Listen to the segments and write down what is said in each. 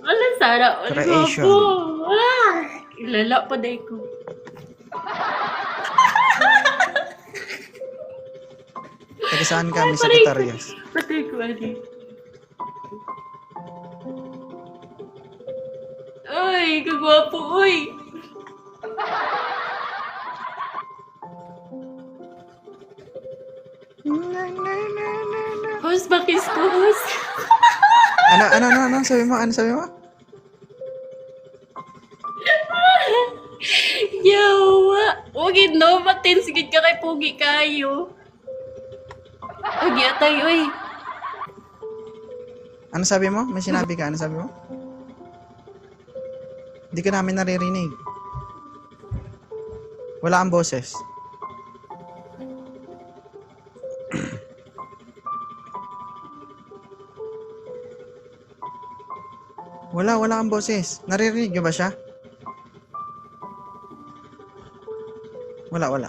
Wala sana. Wala Creation. ko. Ah, ilala pa day ko. Taga saan paray ko. Sagittarius? Patay ko, Adi. Ay, kagwapo, uy. Hus, bakis ko, hus. Ano, ano, ano, ano? Sabi mo, ano sabi mo? Yawa. Huwag no, matinsigid ka kay Pugi kayo. Huwag yatay, uy. Ano sabi mo? May sinabi ka? Ano sabi mo? Hindi ka namin naririnig. Wala ang boses. Wala, wala kang boses. Naririnig niyo ba siya? Wala, wala.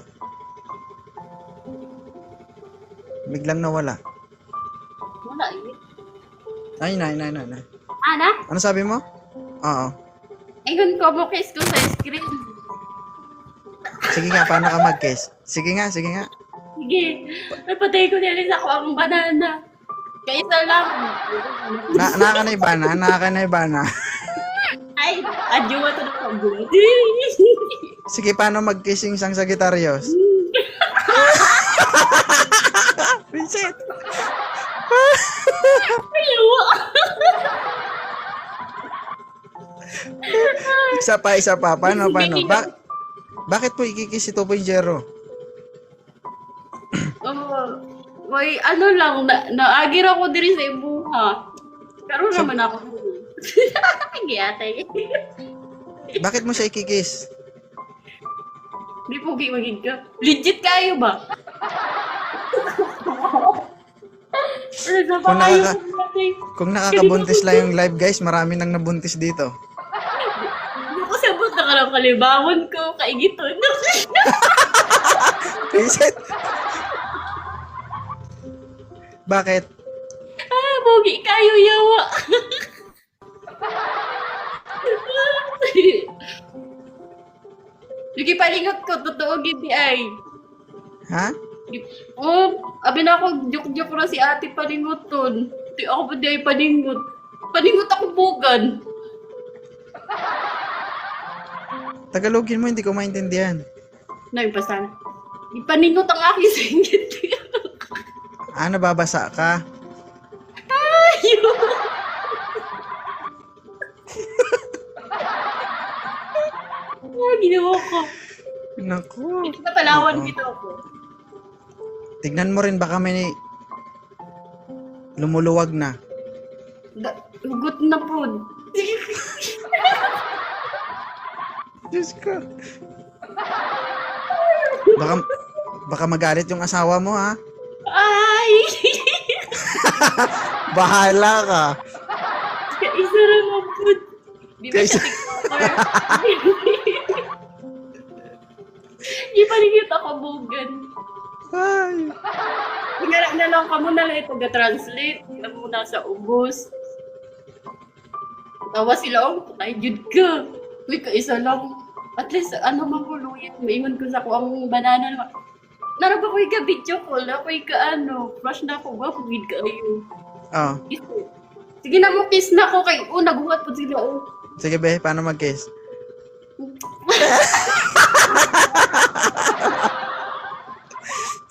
Biglang nawala. Wala, eh. Ay, na, na, na, na. Ana? Ano sabi mo? Oo. Ayun ko mo kiss ko sa screen. Sige nga, paano ka mag-kiss? Sige nga, sige nga. Sige. Ay, patay ko nilis ako ang banana. Kaisa lang. Na, naka na ibana, naka na. Ay, adyo to na pag Sige, paano mag-kissing sang Sagittarius? Vincent! Ayaw. Isa pa, isa pa. Paano, paano? Ba bakit po ikikiss si 2.0? May ano lang, na, naagir ako diri sa ibuha. Pero So- naman ako. Ate. Bakit mo siya ikikiss? Di po magig ka. Legit kayo ba? Ano sa Kung nakaka-? Kung nakakabuntis lang yung live, guys, marami nang nabuntis dito. Hindi ko sabot na ka ng kalibangon ko. Kaigiton. Vincent! Bakit? ah, pogi kayo yawa. Sige, palingot ko. Totoo, gindi ay. Ha? Oh, abi na ako, joke-joke na si ate paninguton. Di ako pa di ay paningot. Paningot ako bugan. Tagalogin mo, hindi ko maintindihan. Nay, basta na. Ipaningot ang aking singit. Ah, nababasa ka? Ayaw. ah, ginawa ko. Naku. Ito na palawan Oo. dito ako. Tignan mo rin, baka may lumuluwag na. Da- hugot na po. Diyos ko. Baka, baka magalit yung asawa mo, ha? Ay! Bahala ka. Kaisa lang ang po. Di ba Kaisa- siya tiktoker? Di paningot ako bugan. Ay. Tingala na lang ka muna lang ito ga-translate. Tingnan mo na sa ubos. Tawa sila, oh, patay jud ka. Uy, kaisa lang. At least, ano. Maingon ko sa ko ang banana naman. Nara ba ko'y ka-video call? Ako'y ka ano, crush na ako ba? Pugid ka ayo. Oh, ko. Sige na mo, kiss na ko kay, oh, naguhat po sila, oh. sige be, paano mag-kiss?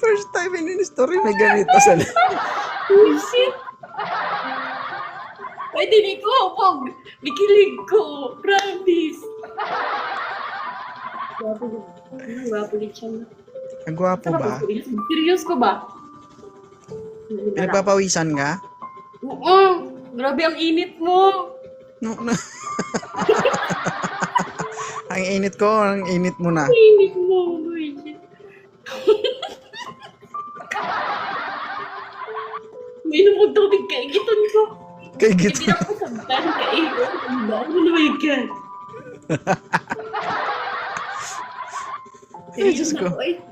First time in the story may ganito sa Oh, shit. Pwede ni ko, pag bikilig ko, promise. Ano, gwapo din siya. Ang gwapo ba? Serious ko ba? Pinagpapawisan ka? Oo, grabe ang init mo. No, no. ang init ko, ang init mo na. Ang init mo, boy. May namang tubig ka, igiton ko. Kay Hindi ako sabtan ka, eh. Ang may God. Ay, Diyos ko. Eh.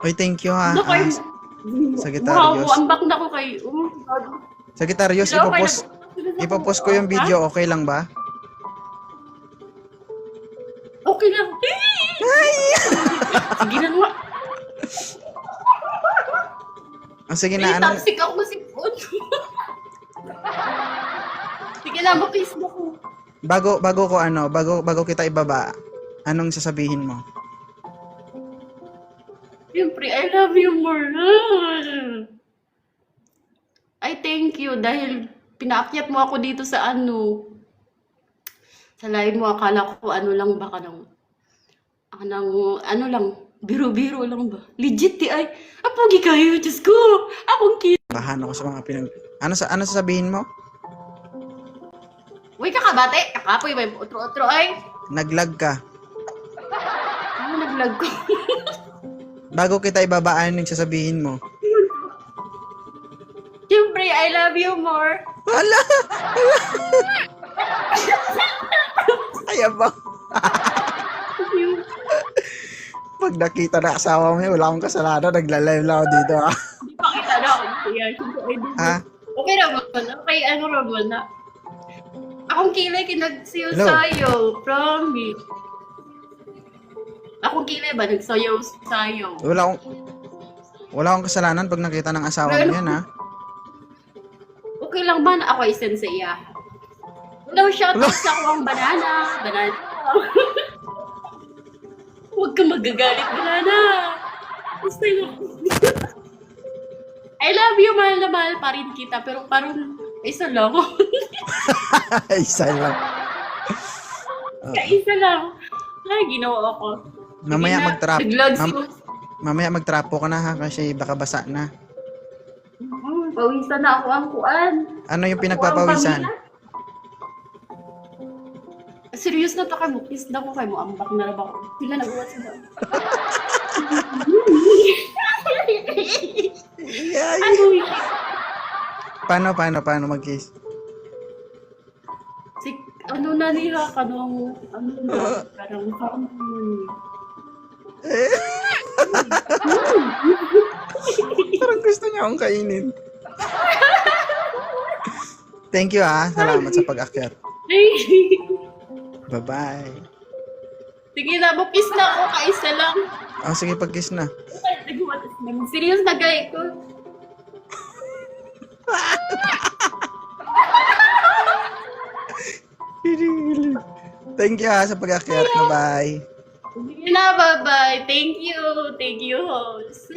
Oy, thank you ha. Ano kayo? Ah, Sagittarius. Wow, ambak na ko kay... Oh, God. Sagittarius, Hello, ipopost, kayo Ipopost ko yung video, okay lang ba? Okay lang. Sige na nga. Ah, sige na, anong, toxic ako si. Sige makiss mo ko. bago, bago ko ano, bago, bago kita ibaba, anong sasabihin mo? I love you more. I thank you dahil pinaakyat mo ako dito sa ano. Sa live mo, akala ko ano lang ba ka ng, anong, ano lang, biro-biro lang ba? Legit di ay, apogi kayo, Diyos ko! Akong kid. Bahan ako sa mga pinag... Ano sa ano sasabihin mo? Uy, kakabate! Kakapoy ba yung otro-otro ay? Naglag ka. Ano naglag ko? Bago kita ibaba, anong sasabihin mo? Siyempre, I love you more. Wala! Ay, abang. Pag nakita na asawa mo wala akong kasalanan, nagla-live lang ako dito, ha? Hindi pa kita na ako. Ha? Okay naman. Okay, ano naman na. Akong kilay kinagsiyo Hello? sa'yo. Promise. Akong kilay ba? Nagsayaw sa'yo. Wala akong... Wala akong kasalanan pag nakita ng asawa mo yan, ha? Okay lang ba na ako isend sa iya? Hello, shoutout sa ako ang banana. Banana. Huwag ka magagalit, banana. Gusto yun. I love you, mahal na mahal pa rin kita. Pero parang isa lang. Isa lang. Kaisa lang. Ay, ginawa ako. Mamaya na, mag-trap. Mam- mamaya magtrapo ka na, ha? Kasi baka basa na. Hmm, pawisan na ako ang kuan. Ano yung pinagpapawisan? Serious na to kay mo. Kiss na ko kay mo. Ambak na ba ko? Sila nag-uwat sila. Yay! ano yun? Paano, paano, paano mag-kiss? Si, ano na niya, kanong, ano na, parang, parang, Parang gusto niya akong kainin. Thank you, ha? Salamat sa pag-akyat. Bye-bye. Sige na, bukis na ako, kaisa lang. Oh, sige, pag-kiss na. Serious na gay ko. Thank you, ha, sa pag-akyat. Bye-bye. Bye-bye. Thank you. Thank you, host.